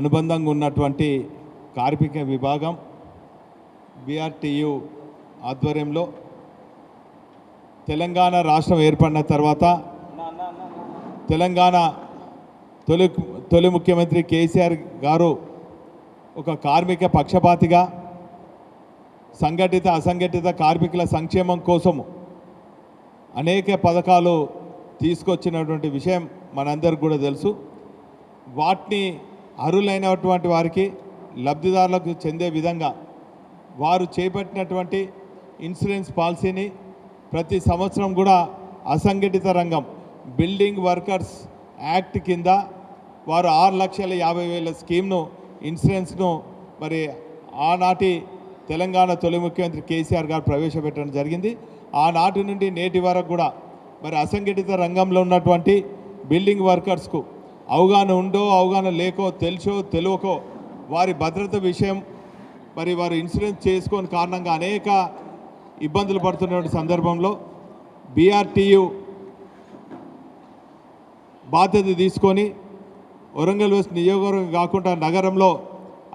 అనుబంధంగా ఉన్నటువంటి కార్మిక విభాగం బిఆర్టీయు ఆధ్వర్యంలో తెలంగాణ రాష్ట్రం ఏర్పడిన తర్వాత తెలంగాణ తొలి తొలి ముఖ్యమంత్రి కేసీఆర్ గారు ఒక కార్మిక పక్షపాతిగా సంఘటిత అసంఘటిత కార్మికుల సంక్షేమం కోసము అనేక పథకాలు తీసుకొచ్చినటువంటి విషయం మనందరికి కూడా తెలుసు. వాటిని అర్హులైనటువంటి వారికి లబ్ధిదారులకు చెందే విధంగా వారు చేపట్టినటువంటి ఇన్సూరెన్స్ పాలసీని ప్రతి సంవత్సరం కూడా అసంఘటిత రంగం బిల్డింగ్ వర్కర్స్ యాక్ట్ కింద వారు ఆరు లక్షల యాభై వేల స్కీమ్ను ఇన్సూరెన్స్ను మరి ఆనాటి తెలంగాణ తొలి ముఖ్యమంత్రి కేసీఆర్ గారు ప్రవేశపెట్టడం జరిగింది. ఆనాటి నుండి నేటి వరకు కూడా మరి అసంఘటిత రంగంలో ఉన్నటువంటి బిల్డింగ్ వర్కర్స్కు అవగాహన ఉందో అవగాహన లేకో తెలుసో తెలియకో వారి భద్రత విషయం మరి వారు ఇన్సూరెన్స్ చేసుకోని కారణంగా అనేక ఇబ్బందులు పడుతున్నటువంటి సందర్భంలో బీఆర్టీయు బాధ్యత తీసుకొని వరంగల్ వెస్ట్ నియోజకవర్గం కాకుండా నగరంలో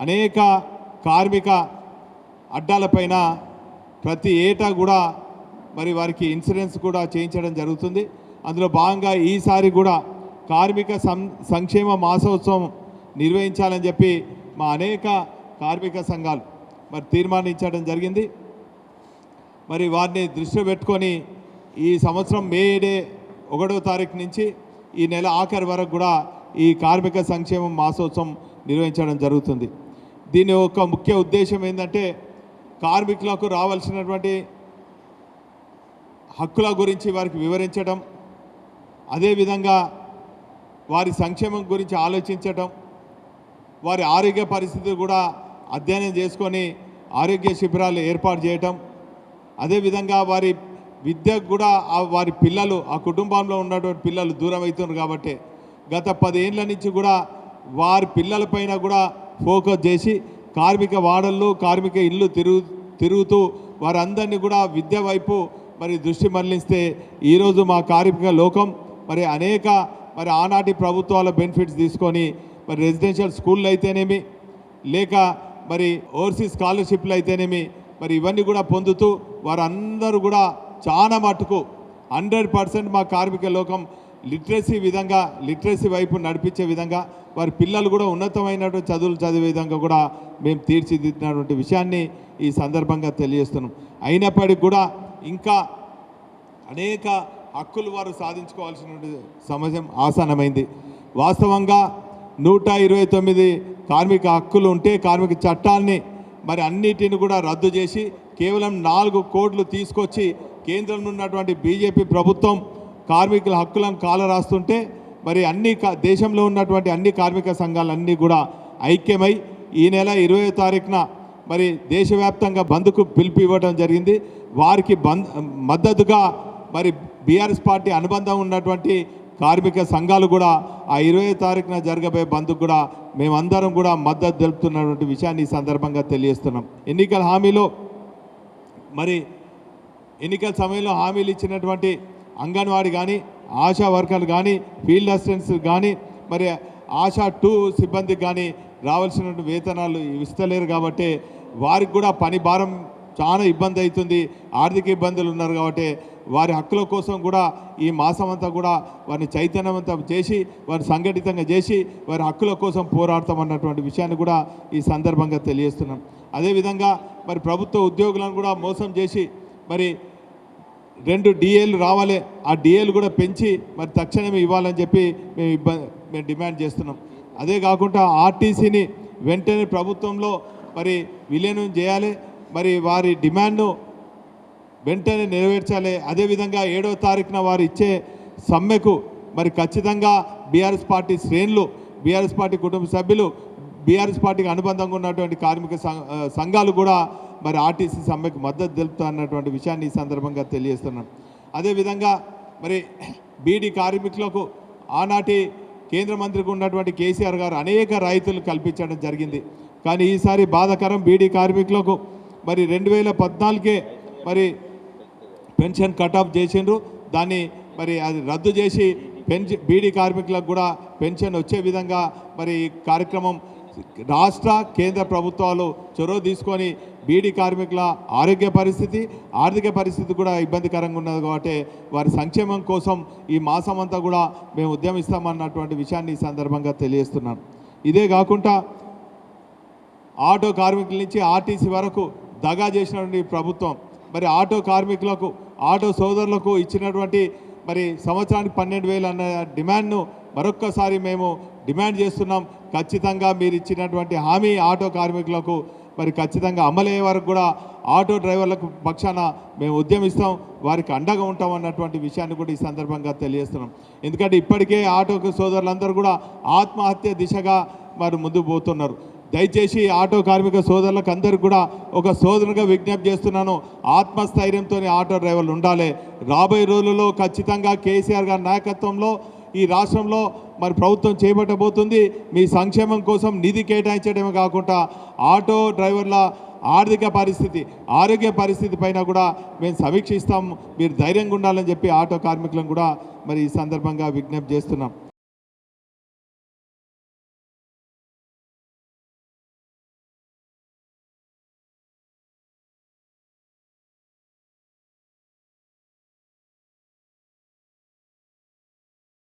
అనేక కార్మిక అడ్డాలపైన ప్రతి ఏటా కూడా మరి వారికి ఇన్సూరెన్స్ కూడా చేయించడం జరుగుతుంది. అందులో భాగంగా ఈసారి కూడా కార్మిక సం సంక్షేమ మాసోత్సవం నిర్వహించాలని చెప్పి మా అనేక కార్మిక సంఘాలు మరి తీర్మానించడం జరిగింది. మరి వారిని దృష్టిలో పెట్టుకొని ఈ సంవత్సరం మే డే ఒకటో తారీఖు నుంచి ఈ నెల ఆఖరి వరకు కూడా ఈ కార్మిక సంక్షేమం మాసోత్సవం నిర్వహించడం జరుగుతుంది. దీని యొక్క ముఖ్య ఉద్దేశం ఏంటంటే కార్మికులకు రావాల్సినటువంటి హక్కుల గురించి వారికి వివరించడం. అదేవిధంగా వారి సంక్షేమం గురించి ఆలోచించటం వారి ఆరోగ్య పరిస్థితి కూడా అధ్యయనం చేసుకొని ఆరోగ్య శిబిరాలు ఏర్పాటు చేయటం అదేవిధంగా వారి విద్యకు కూడా ఆ వారి పిల్లలు ఆ కుటుంబంలో ఉన్నటువంటి పిల్లలు దూరం అవుతున్నారు కాబట్టి గత పదేళ్ళ నుంచి కూడా వారి పిల్లలపైన కూడా ఫోకస్ చేసి కార్మిక వాడళ్ళు కార్మిక ఇల్లు తిరుగు తిరుగుతూ వారందరినీ కూడా విద్య వైపు మరి దృష్టి మరలిస్తే ఈరోజు మా కార్మిక లోకం మరి అనేక మరి ఆనాటి ప్రభుత్వాల బెనిఫిట్స్ తీసుకొని మరి రెసిడెన్షియల్ స్కూళ్ళు అయితేనేమి లేక మరి ఓవర్సీస్ స్కాలర్షిప్లు అయితేనేమి మరి ఇవన్నీ కూడా పొందుతూ వారందరూ కూడా చాలా మటుకు హండ్రెడ్ పర్సెంట్ మా కార్మిక లోకం లిటరసీ విధంగా లిటరసీ వైపు నడిపించే విధంగా వారి పిల్లలు కూడా ఉన్నతమైనటువంటి చదువులు చదివే విధంగా కూడా మేము తీర్చిదిద్దినటువంటి విషయాన్ని ఈ సందర్భంగా తెలియజేస్తున్నాం. అయినప్పటికీ కూడా ఇంకా అనేక హక్కులు వారు సాధించుకోవాల్సిన సమయం ఆసనమైంది వాస్తవంగా నూట ఇరవై తొమ్మిది కార్మిక హక్కులు ఉంటే కార్మిక చట్టాన్ని మరి అన్నిటిని కూడా రద్దు చేసి కేవలం నాలుగు కోట్లు తీసుకొచ్చి కేంద్రంలో ఉన్నటువంటి బీజేపీ ప్రభుత్వం కార్మికుల హక్కులను కాలరాస్తుంటే మరి అన్ని దేశంలో ఉన్నటువంటి అన్ని కార్మిక సంఘాలన్నీ కూడా ఐక్యమై ఈ నెల ఇరవై తారీఖున మరి దేశవ్యాప్తంగా బంద్కు పిలుపు ఇవ్వడం జరిగింది. వారికి బంద్ మద్దతుగా మరి బీఆర్ఎస్ పార్టీ అనుబంధం ఉన్నటువంటి కార్మిక సంఘాలు కూడా ఆ ఇరవై తారీఖున జరగబోయే బంద్కు కూడా మేమందరం కూడా మద్దతు తెలుపుతున్నటువంటి విషయాన్ని ఈ సందర్భంగా తెలియజేస్తున్నాం. ఎన్నికల హామీలో మరి ఎన్నికల సమయంలో హామీలు ఇచ్చినటువంటి అంగన్వాడీ కానీ ఆశా వర్కర్లు కానీ ఫీల్డ్ అసిస్టెంట్స్ కానీ మరి ఆశా టూ సిబ్బందికి కానీ రావాల్సినటువంటి వేతనాలు ఇస్తలేరు కాబట్టి వారికి కూడా పని భారం చాలా ఇబ్బంది అవుతుంది ఆర్థిక ఇబ్బందులు ఉన్నారు కాబట్టి వారి హక్కుల కోసం కూడా ఈ మాసం అంతా కూడా వారిని చైతన్యవంతం చేసి వారిని సంఘటితంగా చేసి వారి హక్కుల కోసం పోరాడతామన్నటువంటి విషయాన్ని కూడా ఈ సందర్భంగా తెలియజేస్తున్నాం. అదేవిధంగా మరి ప్రభుత్వ ఉద్యోగులను కూడా మోసం చేసి మరి రెండు డిఏలు రావాలి ఆ డిఏలు కూడా పెంచి మరి తక్షణమే ఇవ్వాలని చెప్పి మేము ఇబ్బంది మేము డిమాండ్ చేస్తున్నాం. అదే కాకుండా ఆర్టీసీని వెంటనే ప్రభుత్వంలో మరి విలీనం చేయాలి. మరి వారి డిమాండ్ను వెంటనే నెరవేర్చాలి. అదేవిధంగా ఏడవ తారీఖున వారు ఇచ్చే సమ్మెకు మరి ఖచ్చితంగా బీఆర్ఎస్ పార్టీ శ్రేణులు బీఆర్ఎస్ పార్టీ కుటుంబ సభ్యులు బీఆర్ఎస్ పార్టీకి అనుబంధంగా ఉన్నటువంటి కార్మిక సం- సంఘాలు కూడా మరి ఆర్టీసీ సమ్మెకు మద్దతు తెలుపుతా అన్నటువంటి విషయాన్ని ఈ సందర్భంగా తెలియజేస్తున్నాను అదేవిధంగా మరి బీడీ కార్మికులకు ఆనాటి కేంద్ర మంత్రికి ఉన్నటువంటి కేసీఆర్ గారు అనేక రైతులు కల్పించడం జరిగింది. కానీ ఈసారి బాధాకరం బీడీ కార్మికులకు మరి రెండు వేల పద్నాలుగే మరి పెన్షన్ కట్ ఆఫ్ చేసిండ్రు. దాన్ని మరి అది రద్దు చేసి పెన్షన్ బీడీ కార్మికులకు కూడా పెన్షన్ వచ్చే విధంగా మరి ఈ కార్యక్రమం రాష్ట్ర కేంద్ర ప్రభుత్వాలు చొరవ తీసుకొని బీడీ కార్మికుల ఆరోగ్య పరిస్థితి ఆర్థిక పరిస్థితి కూడా ఇబ్బందికరంగా ఉన్నది కాబట్టి వారి సంక్షేమం కోసం ఈ మాసం అంతా కూడా మేము ఉద్యమిస్తామన్నటువంటి విషయాన్ని ఈ సందర్భంగా తెలియజేస్తున్నాను. ఇదే కాకుండా ఆటో కార్మికుల నుంచి ఆర్టీసీ వరకు దగా చేసినటువంటి ప్రభుత్వం మరి ఆటో కార్మికులకు ఆటో సోదరులకు ఇచ్చినటువంటి మరి సంవత్సరానికి పన్నెండు వేలు అన్న డిమాండ్ను మరొక్కసారి మేము డిమాండ్ చేస్తున్నాం. ఖచ్చితంగా మీరు ఇచ్చినటువంటి హామీ ఆటో కార్మికులకు మరి ఖచ్చితంగా అమలయ్యే వరకు కూడా ఆటో డ్రైవర్లకు పక్షాన మేము ఉద్యమిస్తాం. వారికి అండగా ఉంటాం అన్నటువంటి విషయాన్ని కూడా ఈ సందర్భంగా తెలియజేస్తున్నాం. ఎందుకంటే ఇప్పటికే ఆటో సోదరులందరూ కూడా ఆత్మహత్య దిశగా మరి ముందుకు పోతున్నారు. దయచేసి ఆటో కార్మిక సోదరులకు అందరికి కూడా ఒక సోదరునిగా విజ్ఞప్తి చేస్తున్నాను. ఆత్మస్థైర్యంతో ఆటో డ్రైవర్లు ఉండాలి. రాబోయే రోజుల్లో ఖచ్చితంగా కేసీఆర్ గారి నాయకత్వంలో ఈ రాష్ట్రంలో మరి ప్రభుత్వం చేపట్టబోతుంది. మీ సంక్షేమం కోసం నిధి కేటాయించడమే కాకుండా ఆటో డ్రైవర్ల ఆర్థిక పరిస్థితి ఆరోగ్య పరిస్థితి పైన కూడా మేము సమీక్షిస్తాం. మీరు ధైర్యంగా ఉండాలని చెప్పి ఆటో కార్మికులను కూడా మరి ఈ సందర్భంగా విజ్ఞప్తి చేస్తున్నాం.